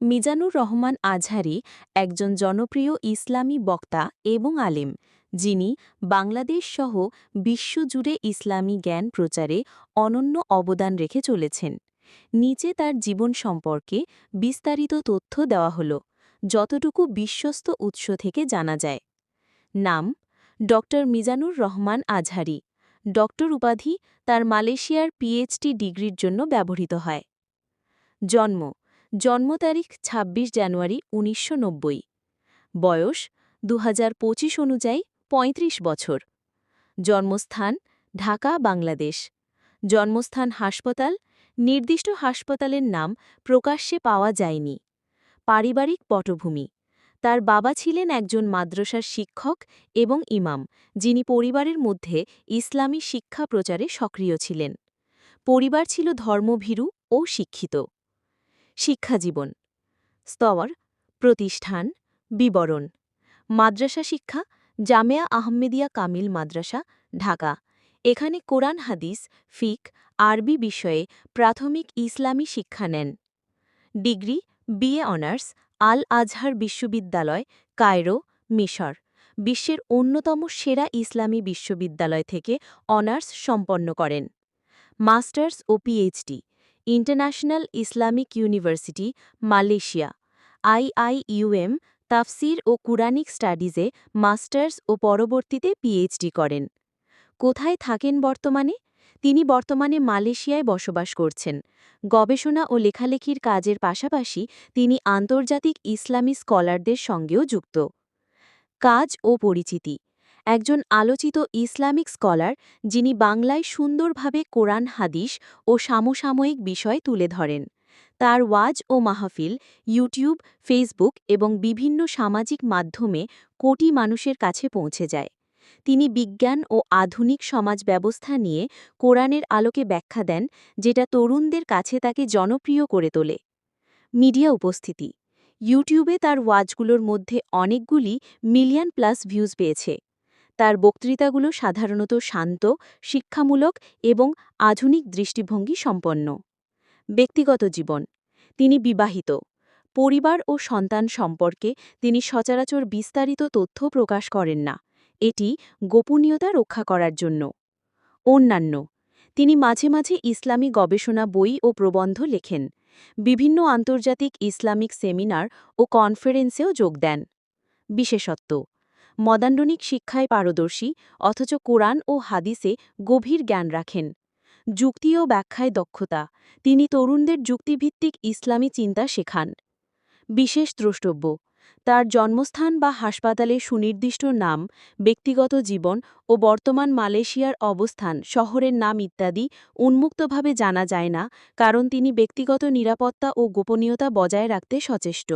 মিজানুর রহমান আজহারি একজন জনপ্রিয় ইসলামী বক্তা এবং আলেম, যিনি বাংলাদেশ সহ বিশ্বজুড়ে ইসলামী জ্ঞান প্রচারে অনন্য অবদান রেখে চলেছেন। নিচে তার জীবন সম্পর্কে বিস্তারিত তথ্য দেওয়া হল, যতটুকু বিশ্বস্ত উৎস থেকে জানা যায়। নাম, ড. মিজানুর রহমান আজহারি। ডক্টর উপাধি তার মালয়েশিয়ার পিএইচডি ডিগ্রির জন্য ব্যবহৃত হয়। জন্ম জন্ম তারিখ ২৬ জানুয়ারি উনিশশো নব্বই। বয়স দু হাজার পঁচিশ অনুযায়ী ৩৫ বছর। জন্মস্থান ঢাকা, বাংলাদেশ। জন্মস্থান হাসপাতাল নির্দিষ্ট হাসপাতালের নাম প্রকাশ্যে পাওয়া যায়নি। পারিবারিক পটভূমি। তার বাবা ছিলেন একজন মাদ্রাসার শিক্ষক এবং ইমাম, যিনি পরিবারের মধ্যে ইসলামী শিক্ষা প্রচারে সক্রিয় ছিলেন। পরিবার ছিল ধর্মভীরু ও শিক্ষিত। শিক্ষাজীবন স্তর প্রতিষ্ঠান, বিবরণ, মাদ্রাসা শিক্ষা, জামেয়া আহমেদিয়া কামিল মাদ্রাসা, ঢাকা। এখানে কোরআন, হাদিস, ফিক, আরবি বিষয়ে প্রাথমিক ইসলামী শিক্ষা নেন। Degree, BA honours, Al Azhar বিশ্ববিদ্যালয়, কায়রো, মিশর, বিশ্বের অন্যতম সেরা ইসলামী বিশ্ববিদ্যালয় থেকে অনার্স সম্পন্ন করেন। Masters O PhD. International Islamic university, Malaysia. I I U M তাফসির ও কুরানিক স্টাডিজে মাস্টার্স ও পরবর্তীতে পিএইচডি করেন। কোথায় থাকেন বর্তমানে? তিনি বর্তমানে মালয়েশিয়ায় বসবাস করছেন। গবেষণা ও লেখালেখির কাজের পাশাপাশি তিনি আন্তর্জাতিক ইসলামী স্কলারদের সঙ্গেও যুক্ত। কাজ ও পরিচিতি একজন আলোচিত ইসলামিক স্কলার যিনি বাংলায় সুন্দরভাবে কোরআন, হাদিস ও সমসাময়িক বিষয় তুলে ধরেন। তার ওয়াজ ও মাহফিল, ইউটিউব, ফেসবুক এবং বিভিন্ন সামাজিক মাধ্যমে কোটি মানুষের কাছে পৌঁছে যায়। তিনি বিজ্ঞান ও আধুনিক সমাজ ব্যবস্থা নিয়ে কোরআনের আলোকে ব্যাখ্যা দেন, যেটা তরুণদের কাছে তাকে জনপ্রিয় করে তোলে। মিডিয়া উপস্থিতি। ইউটিউবে তার ওয়াজগুলোর মধ্যে অনেকগুলি মিলিয়ন প্লাস ভিউজ পেয়েছে। তার বক্তৃতাগুলো সাধারণত শান্ত, শিক্ষামূলক এবং আধুনিক দৃষ্টিভঙ্গি সম্পন্ন। ব্যক্তিগত জীবন, তিনি বিবাহিত, পরিবার ও সন্তান সম্পর্কে তিনি সচরাচর বিস্তারিত তথ্য প্রকাশ করেন না, এটি গোপনীয়তা রক্ষা করার জন্য। অন্যান্য, তিনি মাঝে মাঝে ইসলামী গবেষণা বই ও প্রবন্ধ লেখেন, বিভিন্ন আন্তর্জাতিক ইসলামিক সেমিনার ও কনফারেন্সেও যোগ দেন। বিশেষত্ব মদান্ডনিক শিক্ষায় পারদর্শী, অথচ কোরআন ও হাদিসে গভীর জ্ঞান রাখেন। যুক্তি ও ব্যাখ্যায় দক্ষতা, তিনি তরুণদের যুক্তিভিত্তিক ইসলামী চিন্তা শেখান। বিশেষ দ্রষ্টব্য, তার জন্মস্থান বা হাসপাতালে সুনির্দিষ্ট নাম, ব্যক্তিগত জীবন ও বর্তমান মালয়েশিয়ার অবস্থান, শহরের নাম ইত্যাদি উন্মুক্তভাবে জানা যায় না, কারণ তিনি ব্যক্তিগত নিরাপত্তা ও গোপনীয়তা বজায় রাখতে সচেষ্ট।